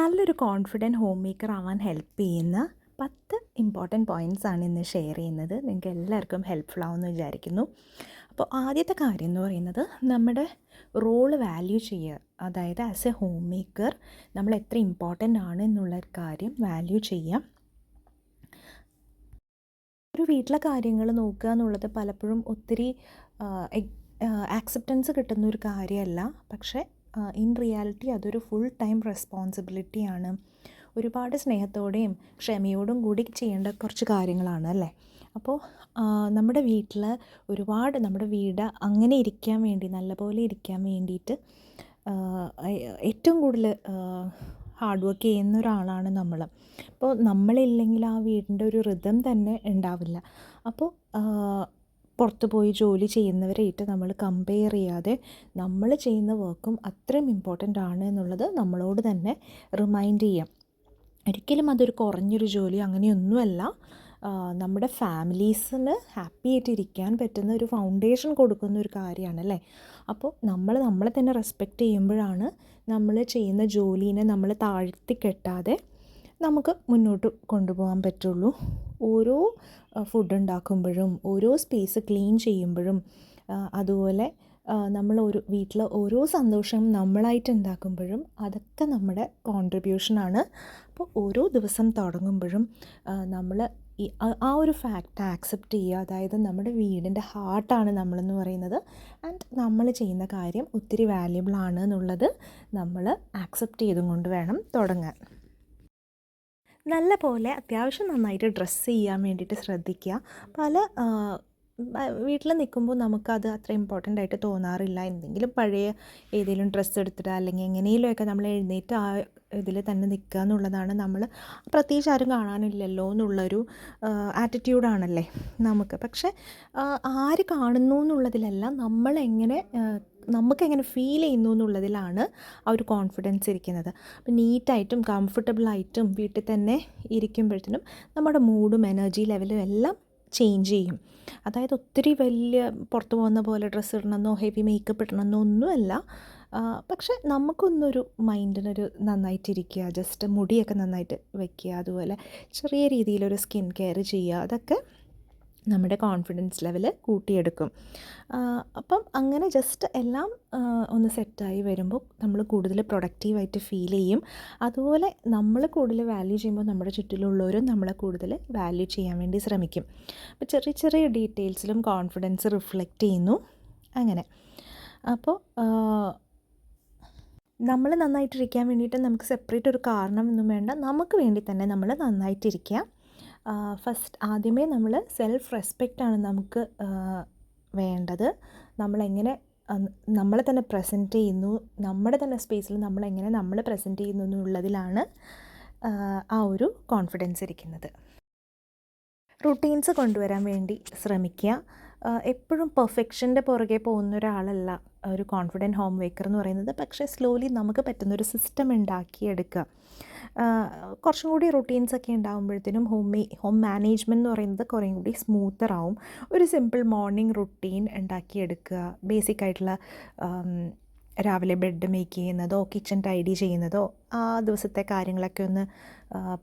നല്ലൊരു confident homemaker ആവാൻ help ചെയ്യുന്ന പത്ത് ഇമ്പോർട്ടന്റ് പോയിന്റ്സ് ആണ് ഇന്ന് ഷെയർ ചെയ്യുന്നത്. നിങ്ങൾക്ക് എല്ലാവർക്കും ഹെൽപ്ഫുൾ ആവുമെന്ന് വിചാരിക്കുന്നു. അപ്പോൾ ആദ്യത്തെ കാര്യം എന്ന് പറയുന്നത് നമ്മുടെ റോൾ വാല്യൂ ചെയ്യുക. അതായത് ആസ് എ ഹോം മേക്കർ നമ്മൾ എത്ര ഇമ്പോർട്ടന്റ് ആണ് എന്നുള്ള കാര്യം വാല്യൂ ചെയ്യാം ഒരു വീട്ടിലെ കാര്യങ്ങൾ നോക്കുക എന്നുള്ളത് പലപ്പോഴും ഒത്തിരി ആക്സെപ്റ്റൻസ് കിട്ടുന്ന ഒരു കാര്യമല്ല. പക്ഷേ ഇൻ റിയാലിറ്റി അതൊരു ഫുൾ ടൈം റെസ്പോൺസിബിലിറ്റിയാണ് ഒരുപാട് സ്നേഹത്തോടെയും ക്ഷമയോടും കൂടി ചെയ്യേണ്ട കുറച്ച് കാര്യങ്ങളാണ് അല്ലേ? അപ്പോൾ നമ്മുടെ വീട്ടിൽ ഒരുപാട് നമ്മുടെ വീട് അങ്ങനെ ഇരിക്കാൻ വേണ്ടി നല്ലപോലെ ഇരിക്കാൻ വേണ്ടിയിട്ട് ഏറ്റവും കൂടുതൽ ഹാർഡ് വർക്ക് ചെയ്യുന്ന ഒരാളാണ് നമ്മൾ അപ്പോൾ നമ്മളില്ലെങ്കിൽ ആ വീടിന്റെ ഒരു റിതം തന്നെ ഉണ്ടാവില്ല. അപ്പോൾ പുറത്ത് പോയി ജോലി ചെയ്യുന്നവരായിട്ട് നമ്മൾ കമ്പയർ ചെയ്യാതെ നമ്മൾ ചെയ്യുന്ന വർക്കും അത്രയും ഇമ്പോർട്ടന്റ് ആണ് എന്നുള്ളത് നമ്മളോട് തന്നെ റിമൈൻഡ് ചെയ്യാം. ഒരിക്കലും അതൊരു കുറഞ്ഞൊരു ജോലി അങ്ങനെയൊന്നുമല്ല. നമ്മുടെ ഫാമിലീസിന് ഹാപ്പി ആയിട്ട് ഇരിക്കാൻ പറ്റുന്ന ഒരു ഫൗണ്ടേഷൻ കൊടുക്കുന്ന ഒരു കാര്യമാണ് അല്ലേ? അപ്പോൾ നമ്മൾ നമ്മളെ തന്നെ റെസ്പെക്റ്റ് ചെയ്യുമ്പോഴാണ് നമ്മൾ ചെയ്യുന്ന ജോലീനെ നമ്മൾ താഴ്ത്തി കെട്ടാതെ നമുക്ക് മുന്നോട്ട് കൊണ്ടുപോകാൻ പറ്റുള്ളൂ. ഓരോ ഫുഡ് ഉണ്ടാക്കുമ്പോഴും ഓരോ സ്പേസ് ക്ലീൻ ചെയ്യുമ്പോഴും അതുപോലെ നമ്മൾ ഒരു വീട്ടിൽ ഓരോ സന്തോഷം നമ്മളായിട്ട് ഉണ്ടാക്കുമ്പോഴും അതൊക്കെ നമ്മുടെ കോൺട്രിബ്യൂഷനാണ് അപ്പോൾ ഓരോ ദിവസം തുടങ്ങുമ്പോഴും നമ്മൾ ആ ഒരു ഫാക്റ്റ് ആക്സെപ്റ്റ് ചെയ്യുക അതായത് നമ്മുടെ വീടിന്റെ ഹാർട്ടാണ് നമ്മളെന്ന് പറയുന്നത്. ആൻഡ് നമ്മൾ ചെയ്യുന്ന കാര്യം ഒത്തിരി വാല്യുബിൾ ആണ് എന്നുള്ളത് നമ്മൾ ആക്സെപ്റ്റ് ചെയ്തും കൊണ്ട് വേണം തുടങ്ങാൻ. നല്ല പോലെ അത്യാവശ്യം നന്നായിട്ട് ഡ്രസ്സ് ചെയ്യാൻ വേണ്ടിയിട്ട് ശ്രദ്ധിക്കുക. പല വീട്ടിൽ നിൽക്കുമ്പോൾ നമുക്കത് അത്ര ഇമ്പോർട്ടന്റ് ആയിട്ട് തോന്നാറില്ല. എന്തെങ്കിലും പഴയ ഏതെങ്കിലും ഡ്രസ്സ് എടുത്തിട്ട് അല്ലെങ്കിൽ എങ്ങനെയെങ്കിലുമൊക്കെ നമ്മൾ എഴുന്നേറ്റ് ആ ഇതിൽ തന്നെ നിൽക്കുക എന്നുള്ളതാണ് നമ്മൾ പ്രത്യേകിച്ച് ആരും കാണാനില്ലല്ലോ എന്നുള്ളൊരു ആറ്റിറ്റ്യൂഡാണല്ലേ നമുക്ക്. പക്ഷേ ആര് കാണുന്നു എന്നുള്ളതിലല്ല നമ്മളെങ്ങനെ നമുക്കെങ്ങനെ ഫീൽ ചെയ്യുന്നു എന്നുള്ളതിലാണ് ആ ഒരു കോൺഫിഡൻസ് ഇരിക്കുന്നത്. അപ്പം നീറ്റായിട്ടും കംഫർട്ടബിളായിട്ടും വീട്ടിൽ തന്നെ ഇരിക്കുമ്പോഴത്തേനും നമ്മുടെ മൂഡും എനർജി ലെവലും എല്ലാം ചേഞ്ച് ചെയ്യും. അതായത് ഒത്തിരി വലിയ പുറത്ത് പോകുന്ന പോലെ ഡ്രസ്സ് ഇടണമെന്നോ ഹെവി മേക്കപ്പ് ഇടണമെന്നോ ഒന്നുമല്ല. പക്ഷെ നമുക്കൊന്നൊരു മൈൻഡിനൊരു നന്നായിട്ടിരിക്കുക ജസ്റ്റ് മുടിയൊക്കെ നന്നായിട്ട് വയ്ക്കുക അതുപോലെ ചെറിയ രീതിയിലൊരു സ്കിൻ കെയർ ചെയ്യുക അതൊക്കെ നമ്മുടെ കോൺഫിഡൻസ് ലെവൽ കൂട്ടിയെടുക്കും. അപ്പം അങ്ങനെ ജസ്റ്റ് എല്ലാം ഒന്ന് സെറ്റായി വരുമ്പോൾ നമ്മൾ കൂടുതൽ പ്രൊഡക്റ്റീവായിട്ട് ഫീൽ ചെയ്യും. അതുപോലെ നമ്മൾ കൂടുതൽ വാല്യൂ ചെയ്യുമ്പോൾ നമ്മുടെ ചുറ്റിലുള്ളവരും നമ്മളെ കൂടുതൽ വാല്യൂ ചെയ്യാൻ വേണ്ടി ശ്രമിക്കും. അപ്പോൾ ചെറിയ ചെറിയ ഡീറ്റെയിൽസിലും കോൺഫിഡൻസ് റിഫ്ലക്റ്റ് ചെയ്യുന്നു. അങ്ങനെ. അപ്പോൾ നമ്മൾ നന്നായിട്ടിരിക്കാൻ വേണ്ടിയിട്ട് നമുക്ക് സെപ്പറേറ്റ് ഒരു കാരണമൊന്നും വേണ്ട. നമുക്ക് വേണ്ടി തന്നെ നമ്മൾ നന്നായിട്ടിരിക്കുക ഫസ്റ്റ് ആദ്യമേ നമ്മൾ സെൽഫ് റെസ്പെക്റ്റാണ് നമുക്ക് വേണ്ടത്. നമ്മളെങ്ങനെ നമ്മളെ തന്നെ പ്രസന്റ് ചെയ്യുന്നു നമ്മുടെ തന്നെ സ്പേസിൽ നമ്മളെങ്ങനെ നമ്മൾ പ്രസന്റ് ചെയ്യുന്നു എന്നുള്ളതിലാണ് ആ ഒരു കോൺഫിഡൻസ് ഇരിക്കുന്നത്. റുട്ടീൻസ് കൊണ്ടുവരാൻ വേണ്ടി ശ്രമിക്കുക. എപ്പോഴും പെർഫെക്ഷന്റെ പുറകെ പോകുന്ന ഒരാളല്ല ഒരു കോൺഫിഡന്റ് ഹോം മേക്കർ എന്ന് പറയുന്നത്. പക്ഷേ സ്ലോലി നമുക്ക് പറ്റുന്നൊരു സിസ്റ്റം ഉണ്ടാക്കിയെടുക്കുക. കുറച്ചും കൂടി റൊട്ടീൻസ് ഒക്കെ ഉണ്ടാകുമ്പോഴത്തേനും ഹോം മേ ഹോം മാനേജ്മെന്റ് എന്ന് പറയുന്നത് കുറേ കൂടി സ്മൂത്തർ ആവും. ഒരു സിമ്പിൾ മോർണിംഗ് റുട്ടീൻ ഉണ്ടാക്കിയെടുക്കുക. ബേസിക് ആയിട്ടുള്ള രാവിലെ ബെഡ് മേക്ക് ചെയ്യുന്നതോ കിച്ചൺ ടൈഡി ചെയ്യുന്നതോ ആ ദിവസത്തെ കാര്യങ്ങളൊക്കെ ഒന്ന്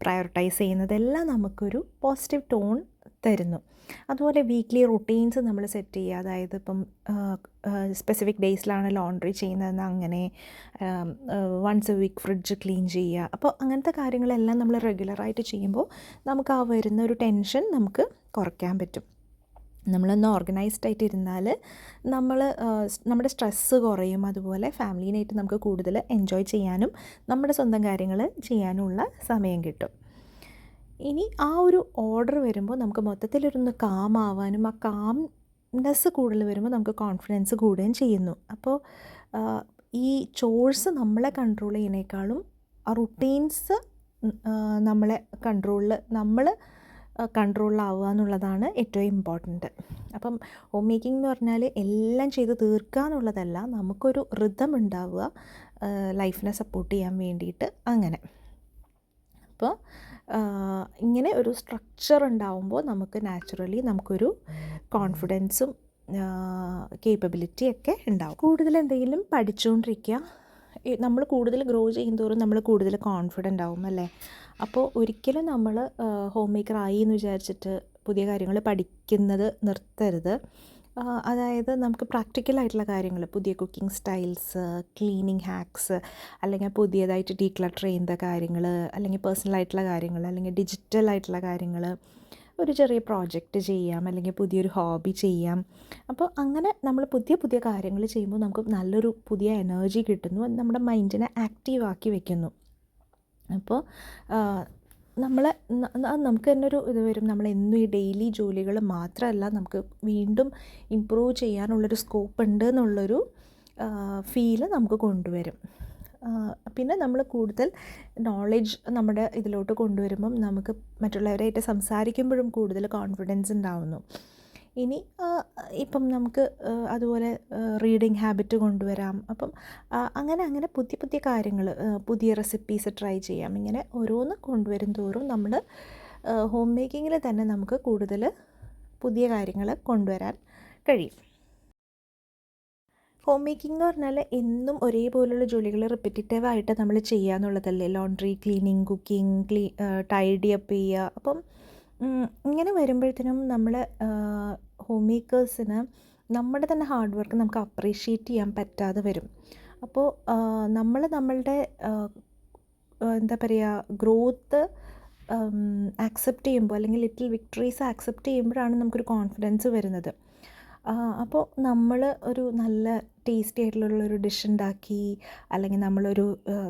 പ്രയോറിറ്റൈസ് ചെയ്യുന്നതെല്ലാം നമുക്കൊരു പോസിറ്റീവ് ടോൺ തരുന്നു. അതുപോലെ വീക്ക്ലി റുട്ടീൻസ് നമ്മൾ സെറ്റ് ചെയ്യുക. അതായത് ഇപ്പം സ്പെസിഫിക് ഡേയ്സിലാണ് ലോണ്ടറി ചെയ്യുന്നതെന്ന് അങ്ങനെ once a week fridge clean ചെയ്യുക. അപ്പോൾ അങ്ങനത്തെ കാര്യങ്ങളെല്ലാം നമ്മൾ റെഗുലറായിട്ട് ചെയ്യുമ്പോൾ നമുക്ക് ആ വരുന്ന ഒരു ടെൻഷൻ നമുക്ക് കുറയ്ക്കാൻ പറ്റും. നമ്മളൊന്ന് ഓർഗനൈസ്ഡ് ആയിട്ട് ഇരുന്നാൽ നമ്മൾ നമ്മുടെ സ്ട്രെസ്സ് കുറയും. അതുപോലെ ഫാമിലീനായിട്ട് നമുക്ക് കൂടുതൽ എൻജോയ് ചെയ്യാനും നമ്മുടെ സ്വന്തം കാര്യങ്ങൾ ചെയ്യാനുമുള്ള സമയം കിട്ടും. ഇനി ആ ഒരു ഓർഡർ വരുമ്പോൾ നമുക്ക് മൊത്തത്തിലൊരൊന്ന് കാം ആവാനും ആ കാംനെസ് കൂടുതൽ വരുമ്പോൾ നമുക്ക് കോൺഫിഡൻസ് കൂടുകയും ചെയ്യുന്നു. അപ്പോൾ ഈ ചോഴ്സ് നമ്മളെ കൺട്രോൾ ചെയ്യുന്നതിനേക്കാളും ആ റുട്ടീൻസ് നമ്മളെ കൺട്രോളിൽ നമ്മൾ കൺട്രോളിലാവുക എന്നുള്ളതാണ് ഏറ്റവും ഇമ്പോർട്ടന്റ് അപ്പം ഹോം മേക്കിംഗ് എന്ന് പറഞ്ഞാൽ എല്ലാം ചെയ്ത് തീർക്കുക എന്നുള്ളതല്ല നമുക്കൊരു റിതം ഉണ്ടാവുക ലൈഫിനെ സപ്പോർട്ട് ചെയ്യാൻ വേണ്ടിയിട്ട് അങ്ങനെ. അപ്പോൾ ഇങ്ങനെ ഒരു സ്ട്രക്ചർ ഉണ്ടാവുമ്പോൾ നമുക്ക് നാച്ചുറലി നമുക്കൊരു കോൺഫിഡൻസും കേപ്പബിലിറ്റി ഒക്കെ ഉണ്ടാവും. കൂടുതൽ എന്തെങ്കിലും പഠിച്ചുകൊണ്ടിരിക്കുക നമ്മൾ കൂടുതൽ ഗ്രോ ചെയ്യുന്തോറും നമ്മൾ കൂടുതൽ കോൺഫിഡന്റ് ആവും അല്ലേ? അപ്പോൾ ഒരിക്കലും നമ്മൾ ഹോം മേക്കർ ആയി എന്ന് വിചാരിച്ചിട്ട് പുതിയ കാര്യങ്ങൾ പഠിക്കുന്നത് നിർത്തരുത്. അതായത് നമുക്ക് പ്രാക്ടിക്കൽ ആയിട്ടുള്ള കാര്യങ്ങൾ പുതിയ കുക്കിംഗ് സ്റ്റൈൽസ് ക്ലീനിങ് ഹാക്സ് അല്ലെങ്കിൽ പുതിയതായിട്ട് ഡീക്ലട്ടർ ചെയ്യുന്ന കാര്യങ്ങൾ അല്ലെങ്കിൽ പേഴ്സണലായിട്ടുള്ള കാര്യങ്ങൾ അല്ലെങ്കിൽ ഡിജിറ്റൽ ആയിട്ടുള്ള കാര്യങ്ങൾ ഒരു ചെറിയ പ്രോജക്റ്റ് ചെയ്യാം അല്ലെങ്കിൽ പുതിയൊരു ഹോബി ചെയ്യാം. അപ്പോൾ അങ്ങനെ നമ്മൾ പുതിയ പുതിയ കാര്യങ്ങൾ ചെയ്യുമ്പോൾ നമുക്ക് നല്ലൊരു പുതിയ എനർജി കിട്ടുന്നു നമ്മുടെ മൈൻഡിനെ ആക്റ്റീവ് ആക്കി വെക്കുന്നു. അപ്പോൾ നമ്മൾ നമുക്ക് തന്നെ ഒരു ഇത് വരും. നമ്മളെന്നും ഈ ഡെയിലി ജോലികൾ മാത്രമല്ല നമുക്ക് വീണ്ടും ഇമ്പ്രൂവ് ചെയ്യാനുള്ളൊരു സ്കോപ്പ് ഉണ്ട് എന്നുള്ളൊരു ഫീൽ നമുക്ക് കൊണ്ടുവരും. പിന്നെ നമ്മൾ കൂടുതൽ നോളജ് നമ്മുടെ ഇതിലോട്ട് കൊണ്ടുവരുമ്പം നമുക്ക് മറ്റുള്ളവരായിട്ട് സംസാരിക്കുമ്പോഴും കൂടുതൽ കോൺഫിഡൻസ് ഉണ്ടാവുന്നു. ഇനി ഇപ്പം നമുക്ക് അതുപോലെ റീഡിങ് ഹാബിറ്റ് കൊണ്ടുവരാം. അപ്പം അങ്ങനെ അങ്ങനെ പുതിയ പുതിയ കാര്യങ്ങൾ പുതിയ റെസിപ്പീസ് ട്രൈ ചെയ്യാം. ഇങ്ങനെ ഓരോന്ന് കൊണ്ടുവരും തോറും നമ്മൾ ഹോം മേക്കിങ്ങിൽ തന്നെ നമുക്ക് കൂടുതൽ പുതിയ കാര്യങ്ങൾ കൊണ്ടുവരാൻ കഴിയും. ഹോം മേക്കിംഗ് എന്ന് പറഞ്ഞാൽ എന്നും ഒരേപോലുള്ള ജോലികൾ റിപ്പറ്റീറ്റീവ് ആയിട്ട് നമ്മൾ ചെയ്യുക എന്നുള്ളതല്ലേ? ലോണ്ട്രി ക്ലീനിങ് കുക്കിംഗ് ക്ലീ ടൈഡി അപ്പ് ചെയ്യുക അപ്പം ഇങ്ങനെ വരുമ്പോഴത്തേനും നമ്മൾ ഹോം മേക്കേഴ്സിന് നമ്മുടെ തന്നെ ഹാർഡ് വർക്ക് നമുക്ക് അപ്രീഷിയേറ്റ് ചെയ്യാൻ പറ്റാതെ വരും. അപ്പോൾ നമ്മൾ നമ്മളുടെ എന്താ പറയുക ഗ്രോത്ത് ആക്സെപ്റ്റ് ചെയ്യുമ്പോൾ അല്ലെങ്കിൽ ലിറ്റിൽ വിക്ടറീസ് ആക്സെപ്റ്റ് ചെയ്യുമ്പോഴാണ് നമുക്കൊരു കോൺഫിഡൻസ് വരുന്നത്. അപ്പോൾ നമ്മൾ ഒരു നല്ല ടേസ്റ്റി ആയിട്ടുള്ള ഒരു ഡിഷ് ഉണ്ടാക്കി അല്ലെങ്കിൽ നമ്മളൊരു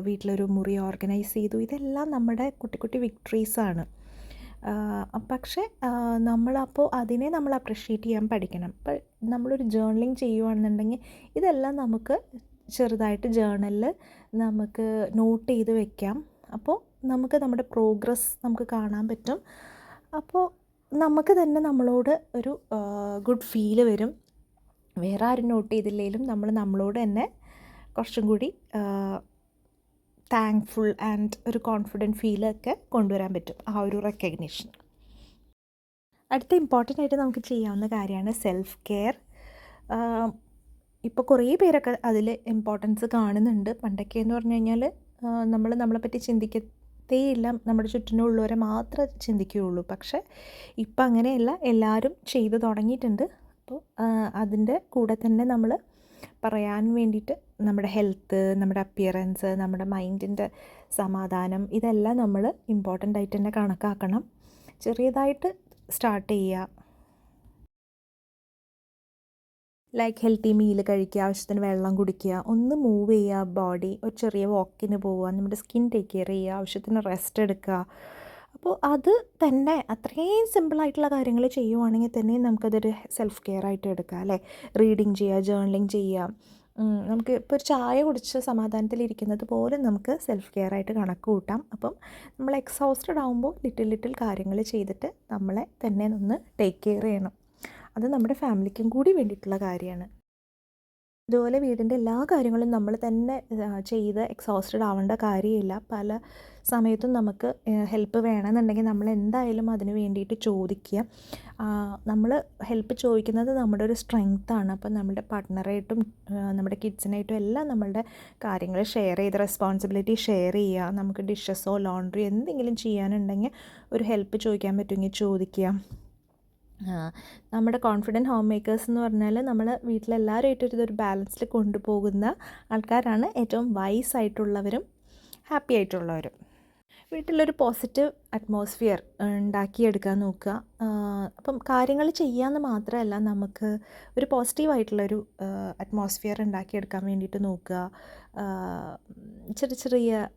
വീട്ടിലൊരു മുറി ഓർഗനൈസ് ചെയ്തു. ഇതെല്ലാം നമ്മുടെ കുട്ടി കുട്ടി വിക്ടറീസാണ് പക്ഷേ നമ്മളപ്പോൾ അതിനെ നമ്മൾ അപ്രിഷ്യേറ്റ് ചെയ്യാൻ പഠിക്കണം. ഇപ്പോൾ നമ്മളൊരു ജേർണലിങ് ചെയ്യുകയാണെന്നുണ്ടെങ്കിൽ ഇതെല്ലാം നമുക്ക് ചെറുതായിട്ട് ജേർണലിൽ നമുക്ക് നോട്ട് ചെയ്ത് വെക്കാം. അപ്പോൾ നമുക്ക് നമ്മുടെ പ്രോഗ്രസ് നമുക്ക് കാണാൻ പറ്റും. അപ്പോൾ നമുക്ക് തന്നെ നമ്മളോട് ഒരു ഗുഡ് ഫീൽ വരും. വേറെ ആരും നോട്ട് ചെയ്തില്ലെങ്കിലും നമ്മൾ നമ്മളോട് തന്നെ കുറച്ചും കൂടി താങ്ക്ഫുൾ ആൻഡ് ഒരു കോൺഫിഡന്റ് ഫീലൊക്കെ കൊണ്ടുവരാൻ പറ്റും. ആ ഒരു റെക്കഗ്നിഷൻ അടുത്ത ഇമ്പോർട്ടന്റ് ആയിട്ട് നമുക്ക് ചെയ്യാവുന്ന കാര്യമാണ് സെൽഫ് കെയർ ഇപ്പോൾ കുറേ പേരൊക്കെ അതിൽ ഇമ്പോർട്ടൻസ് കാണുന്നുണ്ട്. പണ്ടൊക്കെ എന്ന് പറഞ്ഞു കഴിഞ്ഞാൽ നമ്മൾ നമ്മളെപ്പറ്റി ചിന്തിക്കത്തേയില്ല. നമ്മുടെ ചുറ്റിനുള്ളവരെ മാത്രമേ ചിന്തിക്കുകയുള്ളൂ. പക്ഷേ ഇപ്പം അങ്ങനെയല്ല. എല്ലാവരും ചെയ്തു തുടങ്ങിയിട്ടുണ്ട്. അപ്പോൾ അതിന്റെ കൂടെ തന്നെ നമ്മൾ പറയാൻ വേണ്ടിയിട്ട് നമ്മുടെ ഹെൽത്ത് നമ്മുടെ അപ്പിയറൻസ് നമ്മുടെ മൈൻഡിന്റെ സമാധാനം ഇതെല്ലാം നമ്മൾ ഇമ്പോർട്ടന്റ് ആയിട്ട് തന്നെ കണക്കാക്കണം. ചെറിയതായിട്ട് സ്റ്റാർട്ട് ചെയ്യുക. ലൈക്ക് ഹെൽത്തി മീൽ കഴിക്കുക ആവശ്യത്തിന് വെള്ളം കുടിക്കുക ഒന്ന് മൂവ് ചെയ്യുക ബോഡി ഒരു ചെറിയ വാക്കിന് പോവുക നമ്മുടെ സ്കിൻ ടേക്ക് കെയർ ചെയ്യുക ആവശ്യത്തിന് റെസ്റ്റ് എടുക്കുക. അപ്പോൾ അത് തന്നെ അത്രയും സിമ്പിളായിട്ടുള്ള കാര്യങ്ങൾ ചെയ്യുവാണെങ്കിൽ തന്നെ നമുക്കതൊരു സെൽഫ് കെയർ ആയിട്ട് എടുക്കാം അല്ലേ? റീഡിങ് ചെയ്യുക ജേർണലിങ് ചെയ്യുക. നമുക്ക് ഇപ്പോൾ ഒരു ചായ കുടിച്ച് സമാധാനത്തിലിരിക്കുന്നത് പോലും നമുക്ക് സെൽഫ് കെയർ ആയിട്ട് കണക്ക് കൂട്ടാം. അപ്പം നമ്മൾ എക്സോസ്റ്റഡ് ആകുമ്പോൾ ലിറ്റിൽ ലിറ്റിൽ കാര്യങ്ങൾ ചെയ്തിട്ട് നമ്മളെ തന്നെ ഒന്ന് ടേക്ക് കെയർ ചെയ്യണം. അത് നമ്മുടെ ഫാമിലിക്കും കൂടി വേണ്ടിയിട്ടുള്ള കാര്യമാണ്. അതുപോലെ വീടിന്റെ എല്ലാ കാര്യങ്ങളും നമ്മൾ തന്നെ ചെയ്ത് എക്സോസ്റ്റഡ് ആവേണ്ട കാര്യമില്ല. പല സമയത്തും നമുക്ക് ഹെൽപ്പ് വേണമെന്നുണ്ടെങ്കിൽ നമ്മൾ എന്തായാലും അതിന് വേണ്ടിയിട്ട് ചോദിക്കുക. നമ്മൾ ഹെൽപ്പ് ചോദിക്കുന്നത് നമ്മുടെ ഒരു സ്ട്രെങ്ത്താണ് അപ്പം നമ്മുടെ പാർട്ട്ണറായിട്ടും നമ്മുടെ കിഡ്സിനായിട്ടും എല്ലാം നമ്മളുടെ കാര്യങ്ങൾ ഷെയർ ചെയ്ത് റെസ്പോൺസിബിലിറ്റി ഷെയർ ചെയ്യുക. നമുക്ക് ഡിഷസോ ലോണ്ട്രി എന്തെങ്കിലും ചെയ്യാനുണ്ടെങ്കിൽ ഒരു ഹെൽപ്പ് ചോദിക്കാൻ പറ്റുമെങ്കിൽ ചോദിക്കുക. നമ്മുടെ കോൺഫിഡന്റ് ഹോം മേക്കേഴ്സ് എന്ന് പറഞ്ഞാൽ നമ്മൾ വീട്ടിലെല്ലാവരുമായിട്ടും ഇതൊരു ബാലൻസിൽ കൊണ്ടുപോകുന്ന ആൾക്കാരാണ് ഏറ്റവും വൈസ് ആയിട്ടുള്ളവരും ഹാപ്പി ആയിട്ടുള്ളവരും. വീട്ടിലൊരു പോസിറ്റീവ് അറ്റ്മോസ്ഫിയർ ഉണ്ടാക്കിയെടുക്കാൻ നോക്കുക. അപ്പം കാര്യങ്ങൾ ചെയ്യാമെന്ന് മാത്രമല്ല നമുക്ക് ഒരു പോസിറ്റീവായിട്ടുള്ളൊരു അറ്റ്മോസ്ഫിയർ ഉണ്ടാക്കിയെടുക്കാൻ വേണ്ടിയിട്ട് നോക്കുക. ചെറിയ ചെറിയ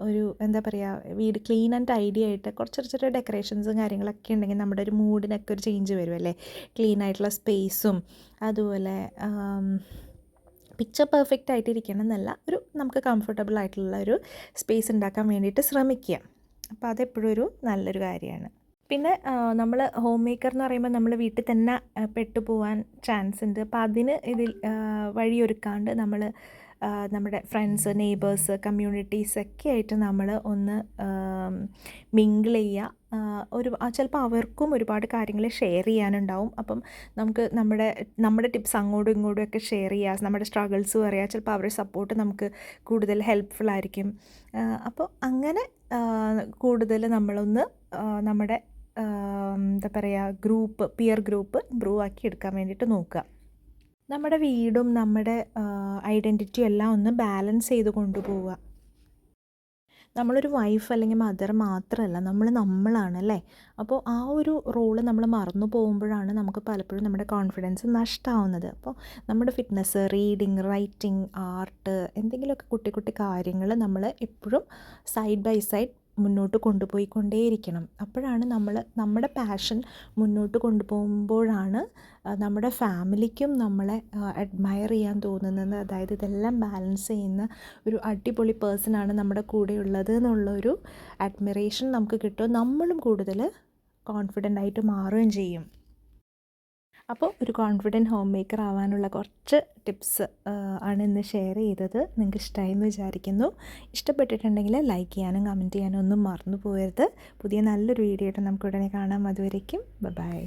ഒരു എന്താ പറയുക വീട് ക്ലീൻ ആൻഡ് ടൈഡി ആയിട്ട് കുറച്ച് ചെറിയ ചെറിയ ഡെക്കറേഷൻസും കാര്യങ്ങളൊക്കെ ഉണ്ടെങ്കിൽ നമ്മുടെ ഒരു മൂഡിനൊക്കെ ഒരു ചേഞ്ച് വരും അല്ലേ? ക്ലീൻ ആയിട്ടുള്ള സ്പേസും അതുപോലെ പിക്ചർ പെർഫെക്റ്റ് ആയിട്ടിരിക്കണം എന്നല്ല ഒരു നമുക്ക് കംഫർട്ടബിൾ ആയിട്ടുള്ള ഒരു സ്പേസ് ഉണ്ടാക്കാൻ വേണ്ടിയിട്ട് ശ്രമിക്കുക. അപ്പോൾ അതെപ്പോഴും ഒരു നല്ലൊരു കാര്യമാണ്. പിന്നെ നമ്മൾ ഹോം മേക്കർ എന്ന് പറയുമ്പോൾ നമ്മൾ വീട്ടിൽ തന്നെ പെട്ടുപോകാൻ ചാൻസ് ഉണ്ട്. അപ്പോൾ അതിന് ഇതിൽ വഴിയൊരുക്കാണ്ട് നമ്മൾ നമ്മുടെ ഫ്രണ്ട്സ് നെയ്ബേഴ്സ് കമ്മ്യൂണിറ്റീസ് ഒക്കെ ആയിട്ട് നമ്മൾ ഒന്ന് മിങ്കിൾ ചെയ്യുക ഒരു ചിലപ്പോൾ അവർക്കും ഒരുപാട് കാര്യങ്ങൾ ഷെയർ ചെയ്യാനുണ്ടാവും. അപ്പം നമുക്ക് നമ്മുടെ നമ്മുടെ ടിപ്സ് അങ്ങോട്ടും ഇങ്ങോട്ടും ഒക്കെ ഷെയർ ചെയ്യുക നമ്മുടെ സ്ട്രഗിൾസ് പറയുക ചിലപ്പോൾ അവരുടെ സപ്പോർട്ട് നമുക്ക് കൂടുതൽ ഹെൽപ്ഫുൾ ആയിരിക്കും. അപ്പോൾ അങ്ങനെ കൂടുതൽ നമ്മളൊന്ന് നമ്മുടെ എന്താ പറയുക ഗ്രൂപ്പ് പിയർ ഗ്രൂപ്പ് ഇമ്പ്രൂവ് ആക്കി എടുക്കാൻ വേണ്ടിയിട്ട് നോക്കുക. നമ്മുടെ വീടും നമ്മുടെ ഐഡന്റിറ്റിയും എല്ലാം ഒന്ന് ബാലൻസ് ചെയ്ത് കൊണ്ടുപോവുക. നമ്മളൊരു വൈഫ് അല്ലെങ്കിൽ മദർ മാത്രമല്ല നമ്മൾ നമ്മളാണ് അല്ലേ? അപ്പോൾ ആ ഒരു റോൾ നമ്മൾ മറന്നു പോകുമ്പോഴാണ് നമുക്ക് പലപ്പോഴും നമ്മുടെ കോൺഫിഡൻസ് നഷ്ടമാവുന്നത് അപ്പോൾ നമ്മുടെ ഫിറ്റ്നസ് റീഡിങ് റൈറ്റിംഗ് ആർട്ട് എന്തെങ്കിലുമൊക്കെ കുട്ടി കുട്ടി കാര്യങ്ങൾ നമ്മൾ എപ്പോഴും സൈഡ് ബൈ സൈഡ് മുന്നോട്ട് കൊണ്ടുപോയിക്കൊണ്ടേയിരിക്കണം. അപ്പോഴാണ് നമ്മൾ നമ്മുടെ പാഷൻ മുന്നോട്ട് കൊണ്ടുപോകുമ്പോഴാണ് നമ്മുടെ ഫാമിലിക്കും നമ്മളെ അഡ്മയർ ചെയ്യാൻ തോന്നുന്നത്. അതായത് ഇതെല്ലാം ബാലൻസ് ചെയ്യുന്ന ഒരു അടിപൊളി പേഴ്സണാണ് നമ്മുടെ കൂടെ ഉള്ളത് എന്നുള്ളൊരു അഡ്മിറേഷൻ നമുക്ക് കിട്ടും. നമ്മളും കൂടുതൽ കോൺഫിഡന്റ് ആയിട്ട് മാറുകയും ചെയ്യും. അപ്പോൾ ഒരു കോൺഫിഡന്റ് ഹോം മേക്കർ ആവാനുള്ള കുറച്ച് ടിപ്സ് ആണ് ഇന്ന് ഷെയർ ചെയ്തത്. നിങ്ങൾക്ക് ഇഷ്ടമായി എന്ന് വിചാരിക്കുന്നു. ഇഷ്ടപ്പെട്ടിട്ടുണ്ടെങ്കിൽ ലൈക്ക് ചെയ്യാനും കമന്റ് ചെയ്യാനും ഒന്നും മറന്നു പോകരുത്. പുതിയ നല്ലൊരു വീഡിയോ ആയിട്ട് നമുക്ക് ഉടനെ കാണാം. അതുവരേക്കും ബൈ